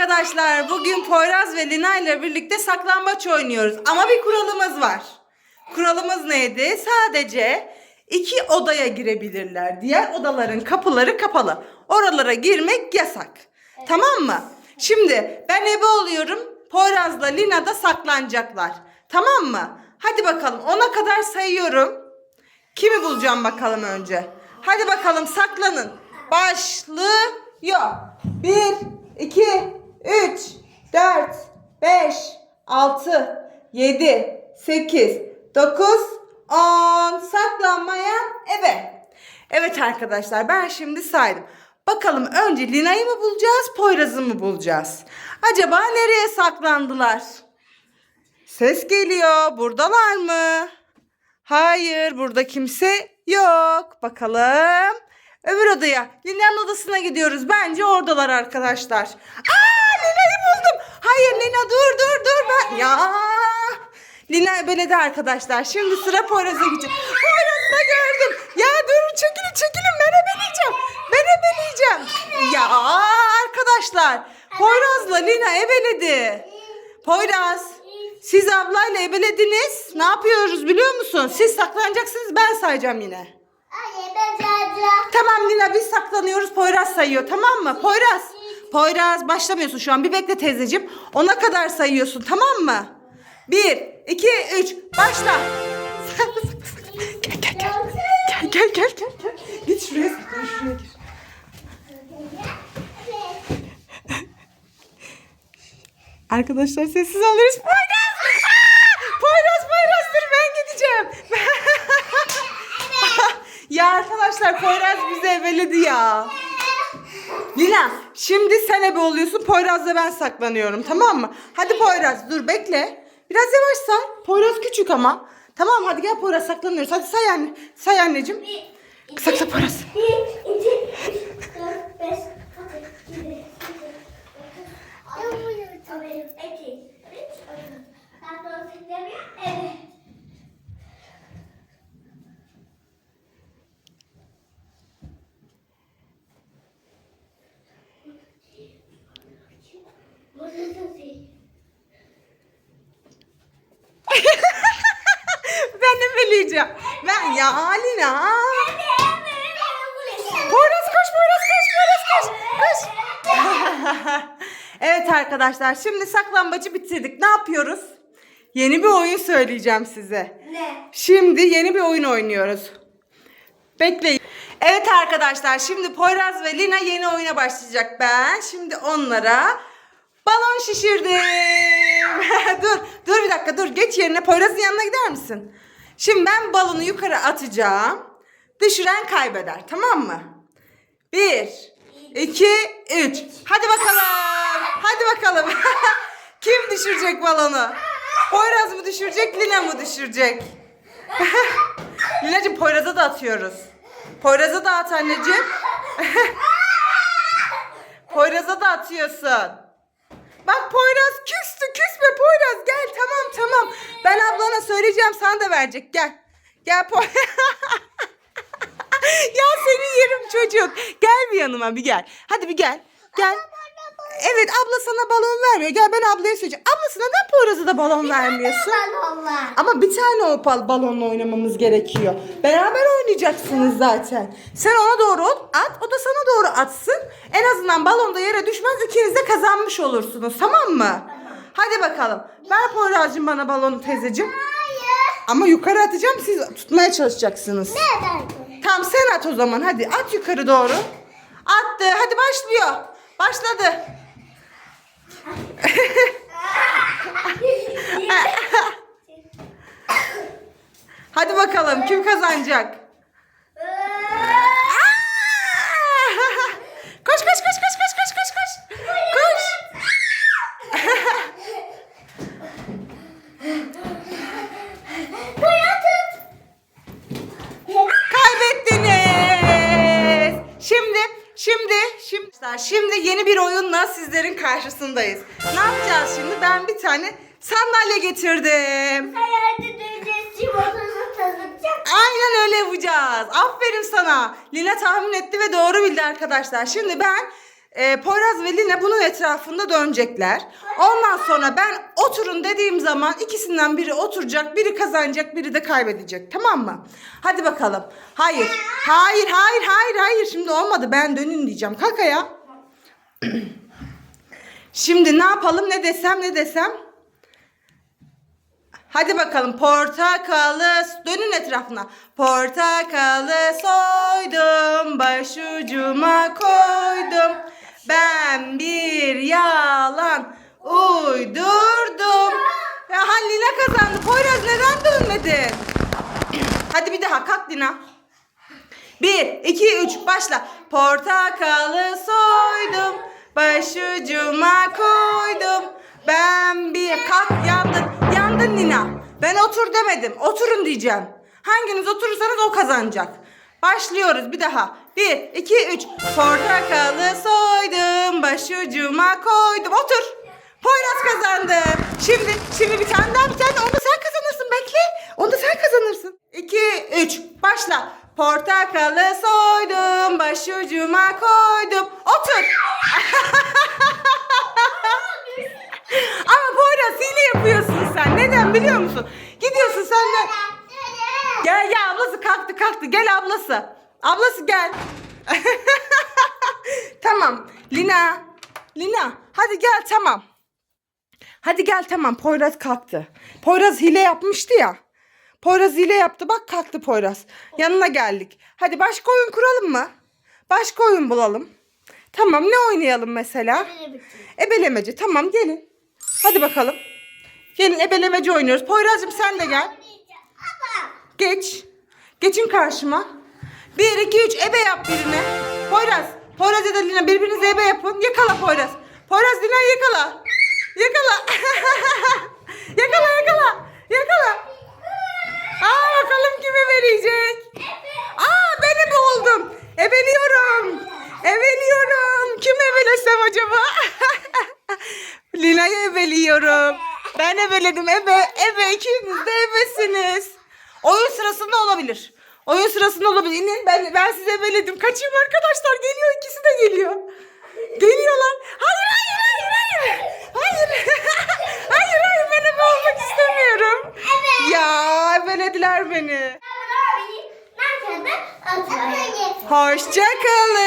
arkadaşlar. Bugün Poyraz ve Lina ile birlikte saklambaç oynuyoruz. Ama bir kuralımız var. Kuralımız neydi? Sadece iki odaya girebilirler. Diğer odaların kapıları kapalı. Oralara girmek yasak. Tamam mı? Şimdi ben ebe oluyorum. Poyraz'la Lina da saklanacaklar. Tamam mı? Hadi bakalım. Ona kadar sayıyorum. Kimi bulacağım bakalım önce. Hadi bakalım saklanın. Başlıyor. 1, 2, 3, 4, 5, 6, 7, 8, 9, 10. Saklanmayan eve. Evet arkadaşlar ben şimdi saydım. Bakalım önce Lina'yı mı bulacağız, Poyraz'ı mı bulacağız? Acaba nereye saklandılar? Ses geliyor. Buradalar mı? Hayır, burada kimse yok. Bakalım. Öbür odaya. Lina'nın odasına gidiyoruz. Bence oradalar arkadaşlar. Aa. Hayır Lina dur dur dur. Ben... Ya. Lina ebeledi arkadaşlar. Şimdi sıra Poyraz'a gidecek. Poyraz'ı da gördüm. Ya dur çekilin çekilin. Ben ebeleyeceğim. Ben ebeleyeceğim. Ya arkadaşlar. Poyraz'la Lina ebeledi. Poyraz. Siz ablayla ebelediniz. Ne yapıyoruz biliyor musun? Siz saklanacaksınız ben sayacağım yine. Anne ben. Tamam Lina biz saklanıyoruz. Poyraz sayıyor tamam mı? Poyraz. Poyraz başlamıyorsun şu an. Bir bekle teyzeciğim. Ona kadar sayıyorsun tamam mı? Bir, iki, üç. Başla. gel gel gel. Gel gel gel gel. gel. Git şuraya saklan şuraya gir. Arkadaşlar sessiz oluruz. Poyraz! Poyraz Poyraz dur ben gideceğim. ya arkadaşlar Poyraz bizi ebeledi ya. Lina Şimdi sen ebe oluyorsun. Poyraz'la ben saklanıyorum tamam mı? Hadi Poyraz dur bekle. Biraz yavaş say. Poyraz küçük ama. Tamam hadi gel Poyraz saklanıyoruz. Hadi say anne. Say anneciğim. Kısa kısa Poyraz. 1, 2, 3, 4, 5, 6, 7, 8, 9, 10, 11, 12, 13, 14, 15, 16, 17, 18, 19, 20, 21, 22, 23, 24, 25, 26, 27, 28, 29, 30, 31, 32, 33, 34, 35, 36, 37, 38, 39, 40, 41, 42, 43, 44, 45, 46, 47, 48, 49, 50, 51, 52, 53, 54, 55, 56, 57, 58, 59, 60, 61, 62, 63, 64, 65, 66, 67, 68, 69, 70, 71, 72, 73, 74, 75, 76, 77, 78, 79, 80, 81, 82, 83, 84, 85, 86, 87, 88, 89, 90, 91, 92, 93, 94, 95, 96, 97, 98, 99, 100, 101, 102, 103, 104, 105, 106, 107, 108, 109, 110, 111, 112, 113, 114, 115, 116, 117, 118, 119, 120, 121, 122, 123, 124, 125, 126, diyeceğim. Ben ya Alina. Poyraz koş Poyraz koş Poyraz koş. Koş. evet arkadaşlar şimdi saklambacı bitirdik. Ne yapıyoruz? Yeni bir oyun söyleyeceğim size. Ne? Şimdi yeni bir oyun oynuyoruz. Bekleyin. Evet arkadaşlar şimdi Poyraz ve Lina yeni oyuna başlayacak. Ben şimdi onlara balon şişirdim. dur dur bir dakika dur geç yerine Poyraz'ın yanına gider misin? Şimdi ben balonu yukarı atacağım. Düşüren kaybeder tamam mı? Bir, iki, üç. Hadi bakalım. Hadi bakalım. Kim düşürecek balonu? Poyraz mı düşürecek, Lina mı düşürecek? Lina'cığım Poyraz'a da atıyoruz. Poyraz'a da at anneciğim. Poyraz'a da atıyorsun. Bak Poyraz küstü küsme Poyraz gel tamam tamam. Ben ablana söyleyeceğim sana da verecek gel. Gel Poy. ya seni yerim çocuk. Gel bir yanıma bir gel. Hadi bir gel. Gel. Evet abla sana balon vermiyor. Gel ben ablaya söyleyeceğim. Ablası neden Poyraz'a da balon vermiyorsun? Allah. Ama bir tane o bal- balonla oynamamız gerekiyor. Beraber oynayacaksınız zaten. Sen ona doğru at, o da sana doğru atsın. En azından balon da yere düşmez. İkiniz de kazanmış olursunuz. Tamam mı? Hadi bakalım. Ver Poyraz'cığım bana balonu teyzeciğim. Hayır. Ama yukarı atacağım siz tutmaya çalışacaksınız. Neden? Tamam sen at o zaman hadi at yukarı doğru. Attı hadi başlıyor. Başladı. Hadi bakalım kim kazanacak? Sizlerin karşısındayız. Ne yapacağız şimdi? Ben bir tane sandalye getirdim. Döneceğiz. Tanıtacak. Aynen öyle yapacağız. Aferin sana. Lina tahmin etti ve doğru bildi arkadaşlar. Şimdi ben e, Poyraz ve Lina bunun etrafında dönecekler. Ondan sonra ben oturun dediğim zaman ikisinden biri oturacak, biri kazanacak, biri de kaybedecek. Tamam mı? Hadi bakalım. Hayır. Hayır, hayır, hayır, hayır. Şimdi olmadı. Ben dönün diyeceğim. Kalk ayağa. Şimdi ne yapalım? Ne desem, ne desem? Hadi bakalım portakalı dönün etrafına. Portakalı soydum başucuma koydum. Ben bir yalan uydurdum. Ya Lina kazandı. Poyraz neden dönmedin? Hadi bir daha kalk Lina. Bir, iki, üç, başla. Portakalı soydum, başucuma koydum. Ben bir kalk yandın, yandın Nina. Ben otur demedim, oturun diyeceğim. Hanginiz oturursanız o kazanacak. Başlıyoruz bir daha. Bir, iki, üç. Portakalı soydum, başucuma koydum. Otur. Poyraz kazandı. Şimdi, şimdi bir tane. Onu da sen kazanırsın bekle. Onu da sen kazanırsın. İki, üç. Başla. Portakalı soydum, başucuma koydum. Otur. Ama Poyraz hile yapıyorsun sen. Neden biliyor musun? Gidiyorsun sen de. Gel gel ablası kalktı kalktı. Gel ablası. Ablası gel. tamam. Lina. Lina hadi gel tamam. Hadi gel tamam Poyraz kalktı. Poyraz hile yapmıştı ya. Poyraz hile yaptı bak kalktı Poyraz. Yanına geldik. Hadi başka oyun kuralım mı? Başka oyun bulalım. Tamam ne oynayalım mesela? Ebelemeci tamam gelin. Hadi bakalım. Gelin ebelemeci oynuyoruz. Poyraz'cığım sen de gel. Geç. Geçin karşıma. Bir, iki, üç ebe yap birine. Poyraz. Poyraz ya da Lina birbirinize ebe yapın. Yakala Poyraz. Poyraz Lina'yı yakala. Yakala. yakala yakala. Yakala. Aa bakalım kime verecek. Aa ben ebe oldum. Ebeliyorum. Ebeliyorum. Kim ebelesem acaba? Lina'yı ebeliyorum. Ben ebeledim. Ebe, ebe ikiniz de ebesiniz. Oyun sırasında olabilir. Oyun sırasında olabilir. İnin ben, ben size ebeledim. Kaçayım arkadaşlar. Geliyor ikisi de geliyor. Geliyorlar. Hayır hayır hayır hayır. Hayır. hayır hayır ben ebe olmak istemiyorum. Ya ebelediler beni. Hoşçakalın.